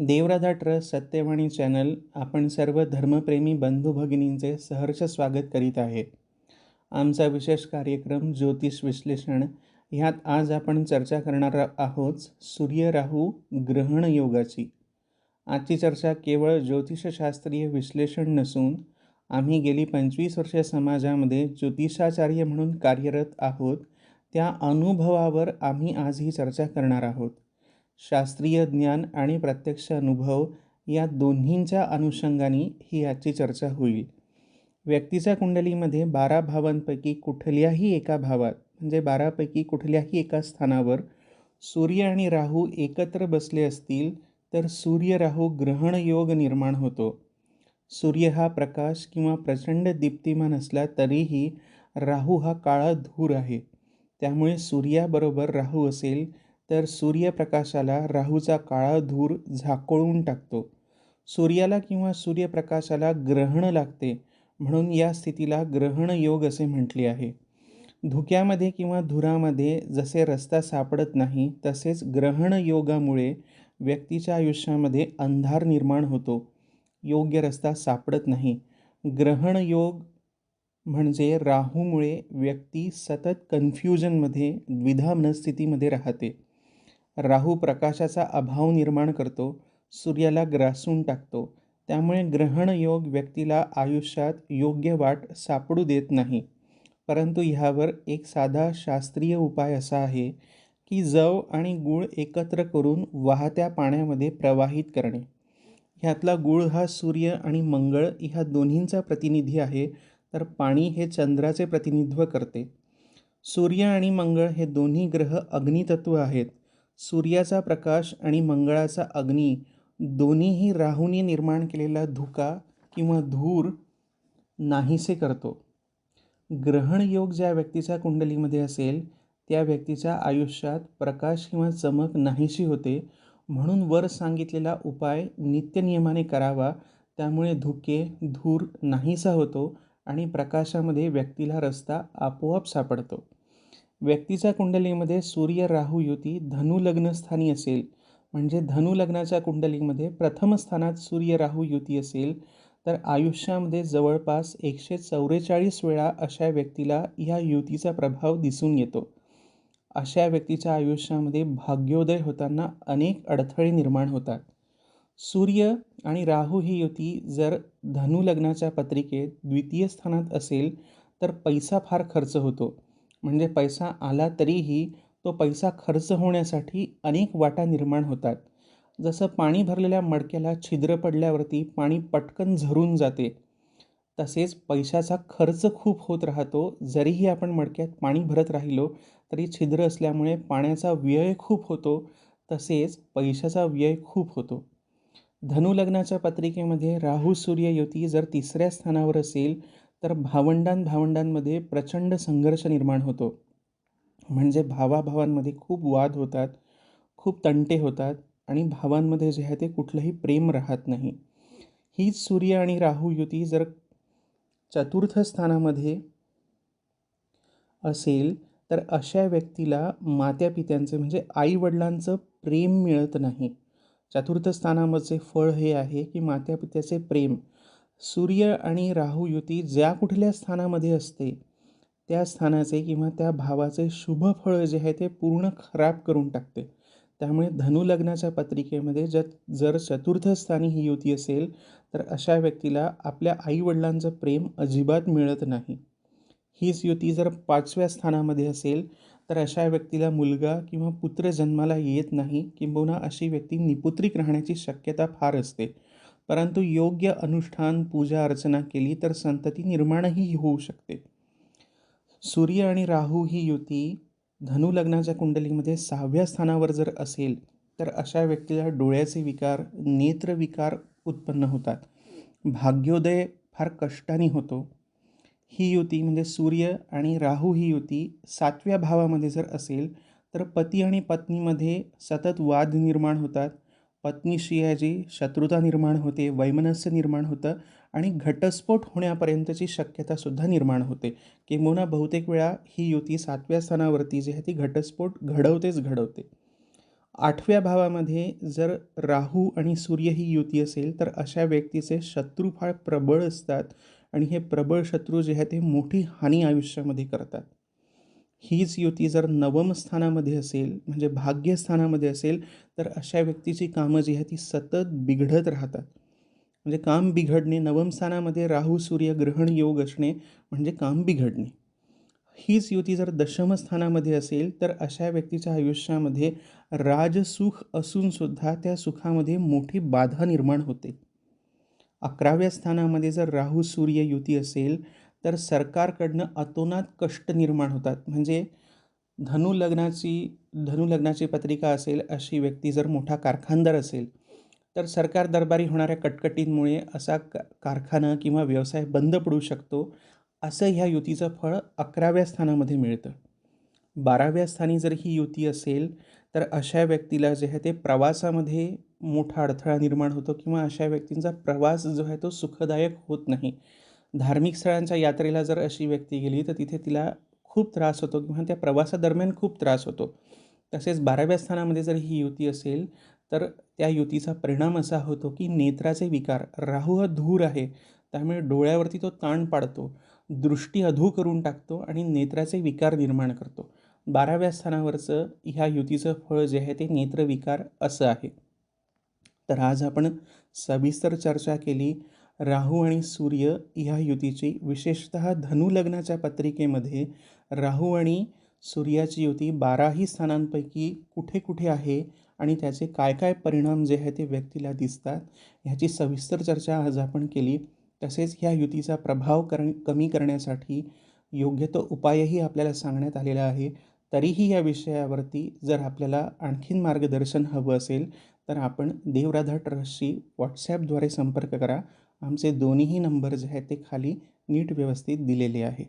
देवराधा trust Satyavani channel आपण सर्व धर्मप्रेमी बंधू भगिनींचे सहर्ष स्वागत करीत आहे. आमचा विशेष कार्यक्रम ज्योतिष विश्लेषण ह्यात आज आपण चर्चा करणार आहोत सूर्य राहू ग्रहण योगाची. आजची चर्चा केवळ ज्योतिषशास्त्रीय विश्लेषण नसून आम्ही गेली पंचवीस वर्षे समाजामध्ये ज्योतिषाचार्य म्हणून कार्यरत आहोत त्या अनुभवावर आम्ही आज ही चर्चा करणार आहोत. शास्त्रीय ज्ञान आणि प्रत्यक्ष अनुभव या दोन्हींच्या अनुषंगाने ही आजची चर्चा होईल. व्यक्तीच्या कुंडलीमध्ये बारा भावांपैकी कुठल्याही एका भावात म्हणजे बारापैकी कुठल्याही एका स्थानावर सूर्य आणि राहू एकत्र बसले असतील तर सूर्य राहू ग्रहण योग निर्माण होतो. सूर्य हा प्रकाश किंवा प्रचंड दीप्तिमान असला तरीही राहू हा काळा धूर आहे. त्यामुळे सूर्याबरोबर राहू असेल तर सूर्यप्रकाशाला राहूचा काळा धूर झाकोळून टाकतो. सूर्याला किंवा सूर्यप्रकाशाला ग्रहण लागते म्हणून या स्थितीला ग्रहण योग असे म्हटले आहे. धुक्यामध्ये किंवा धुरामध्ये जसे रस्ता सापडत नाही तसेच ग्रहण योगामुळे व्यक्तीच्या आयुष्यामध्ये अंधार निर्माण होतो. योग्य रस्ता सापडत नाही. ग्रहण योग म्हणजे राहूमुळे व्यक्ती सतत कन्फ्युजनमध्ये द्विधा मनस्थितीमध्ये राहते. राहू प्रकाशाचा अभाव निर्माण करतो सूर्याला ग्रासून टाकतो. त्यामुळे ग्रहण योग व्यक्तीला आयुष्यात योग्य वाट सापडू देत नाही. परंतु ह्यावर एक साधा शास्त्रीय उपाय असा आहे की जव आणि गूळ एकत्र करून वाहत्या पाण्यामध्ये प्रवाहित करणे. ह्यातला गूळ हा सूर्य आणि मंगळ ह्या दोन्हींचा प्रतिनिधी आहे तर पाणी हे चंद्राचे प्रतिनिधित्व करते. सूर्य आणि मंगळ हे दोन्ही ग्रह अग्नितत्व आहेत. सूर्याचा प्रकाश आणि मंगळाचा अग्नी दोन्हीही राहूने निर्माण केलेला धुका किंवा धूर नाहीसे करतो. ग्रहण योग ज्या व्यक्तीच्या कुंडलीमध्ये असेल त्या व्यक्तीच्या आयुष्यात प्रकाश किंवा चमक नाहीशी होते म्हणून वर सांगितलेला उपाय नित्यनियमाने करावा त्यामुळे धुके धूर नाहीसा होतो आणि प्रकाशामध्ये व्यक्तीला रस्ता आपोआप सापडतो. व्यक्तीच्या कुंडलीमध्ये सूर्य राहू युती धनु लग्नस्थानी असेल. म्हणजे धनु लग्नाच्या कुंडलीमध्ये प्रथम स्थानात सूर्य राहू युती असेल. तर आयुष्यामध्ये जवळपास एकशे चौवेचाळीस वेळा अशा व्यक्तीला ह्या युतीचा प्रभाव दिसून येतो. अशा व्यक्तीच्या आयुष्यामध्ये भाग्योदय होताना अनेक अडथळे निर्माण होतात. सूर्य आणि राहू ही युती जर धनु लग्नाच्या पत्रिकेत द्वितीय स्थानात असेल तर पैसा फार खर्च होतो. म्हणजे पैसा आला तरीही तो पैसा खर्च होण्यासाठी अनेक वाटा निर्माण होतात. जसं पाणी भरलेल्या मडक्याला छिद्र पडल्यावरती पाणी पटकन झरून जाते. तसेच पैशाचा खर्च खूप होत राहतो. जरीही आपण मडक्यात पाणी भरत राहिलो तरी छिद्र असल्यामुळे पाण्याचा व्यय खूप होतो. तसेच पैशाचा व्यय खूप होतो. धनुलग्नाच्या पत्रिकेमध्ये राहू सूर्य युती जर तिसऱ्या स्थानावर असेल तर भावंडां भावंडांमध्ये प्रचंड संघर्ष निर्माण होतो. म्हणजे भावाभावांमध्ये खूप वाद होतात खूप तंटे होतात आणि भावांमध्ये जे आहे ते कुठलंही प्रेम राहत नाही. हीच सूर्य आणि राहू युती जर चतुर्थ स्थानामध्ये असेल तर अशा व्यक्तीला मात्या पित्यांचे म्हणजे आईवडिलांचं प्रेम मिळत नाही. चतुर्थ स्थानामध्ये फळ हे आहे की मात्या पित्याचे प्रेम. सूर्य आणि राहू युती ज्या कुठल्या स्थानामध्ये असते त्या स्थानाचे किंवा त्या भावाचे शुभ फळ जे आहे ते पूर्ण खराब करून टाकते. त्यामुळे धनुलग्नाच्या पत्रिकेमध्ये जर जर चतुर्थ स्थानी ही युती असेल तर अशा व्यक्तीला आपल्या आईवडिलांचं प्रेम अजिबात मिळत नाही. हीच युती जर पाचव्या स्थानामध्ये असेल तर अशा व्यक्तीला मुलगा किंवा पुत्र जन्माला येत नाही किंबहुना अशी व्यक्ती निपुत्रिक राहण्याची शक्यता फार असते. परंतु योग्य अनुष्ठान पूजा अर्चना केली तर संतती निर्माणही होऊ शकते. सूर्य आणि राहू ही युती धनु लग्नाच्या कुंडलीमध्ये सहाव्या स्थानावर जर असेल तर अशा व्यक्तीला डोळ्याचे विकार नेत्रविकार उत्पन्न होतात. भाग्योदय फार कष्टाने होतो. ही युती म्हणजे सूर्य आणि राहू ही युती सातव्या भावामध्ये जर असेल तर पती आणि पत्नीमध्ये सतत वाद निर्माण होतात. पत्नीशी याची शत्रुता निर्माण होते वैमनस्य निर्माण होतं आणि घटस्फोट होण्यापर्यंतची शक्यतासुद्धा निर्माण होते. किंबहुना बहुतेक वेळा ही युती सातव्या स्थानावरती जी आहे ती घटस्फोट घडवतेच घडवते. आठव्या भावामध्ये जर राहू आणि सूर्य ही युती असेल तर अशा व्यक्तीचे शत्रू फार प्रबळ असतात आणि हे प्रबळ शत्रू जे आहे ते मोठी हानी आयुष्यामध्ये करतात. हीच युती जर नवम स्थानामध्ये असेल म्हणजे भाग्यस्थानामध्ये असेल तर अशा व्यक्तीची कामं जी आहेत ती सतत बिघडत राहतात. म्हणजे काम बिघडणे नवम स्थानामध्ये राहू सूर्य ग्रहण योग असणे म्हणजे काम बिघडणे. हीच युती जर दशम स्थानामध्ये असेल तर अशा व्यक्तीच्या आयुष्यामध्ये राजसुख असूनसुद्धा त्या सुखामध्ये मोठी बाधा निर्माण होते. अकराव्या स्थानामध्ये जर राहू सूर्य युती असेल तर सरकारकडनं अतोनात कष्ट निर्माण होतात. म्हणजे धनु लग्नाची धनु लग्नाची पत्रिका असेल अशी व्यक्ती जर मोठा कारखानदार असेल तर सरकार दरबारी होणाऱ्या कटकटींमुळे असा का कारखाना किंवा व्यवसाय बंद पडू शकतो असं ह्या युतीचं फळ अकराव्या स्थानामध्ये मिळतं. बाराव्या स्थानी जर ही युती असेल तर अशा व्यक्तीला जे आहे ते प्रवासामध्ये मोठा अडथळा निर्माण होतो किंवा अशा व्यक्तींचा प्रवास जो आहे तो सुखदायक होत नाही. धार्मिक स्थळांच्या यात्रेला जर अशी व्यक्ती गेली तर तिथे तिला खूप त्रास होतो. किंवा त्या प्रवासादरम्यान खूप त्रास होतो. तसेच बाराव्या स्थानामध्ये जर ही युती असेल तर त्या युतीचा परिणाम असा होतो की नेत्राचे विकार राहू हा धूर आहे. त्यामुळे डोळ्यावरती तो ताण पाडतो दृष्टी अधू करून टाकतो आणि नेत्राचे विकार निर्माण करतो. बाराव्या स्थानावरचं ह्या युतीचं फळ जे आहे ते नेत्रविकार असं आहे. तर आज आपण सविस्तर चर्चा केली. राहू आणि सूर्य ह्या युतीची विशेषत धनु लग्नाच्या पत्रिकेमध्ये राहू आणि सूर्याची युती बाराही स्थानांपैकी कुठे कुठे आहे आणि त्याचे काय काय परिणाम जे आहे ते व्यक्तीला दिसतात ह्याची सविस्तर चर्चा आज आपण केली. तसेच ह्या युतीचा प्रभाव कर कमी करण्यासाठी योग्य तो उपायही आपल्याला सांगण्यात आलेला आहे. तरीही या विषयावरती जर आपल्याला आणखीन मार्गदर्शन हवं असेल तर आपण देवराधा ट्रस्टशी व्हॉट्सॲपद्वारे संपर्क करा. आमचे दोन्हीही नंबर जे आहेत ते खाली नीट व्यवस्थित दिलेले आहे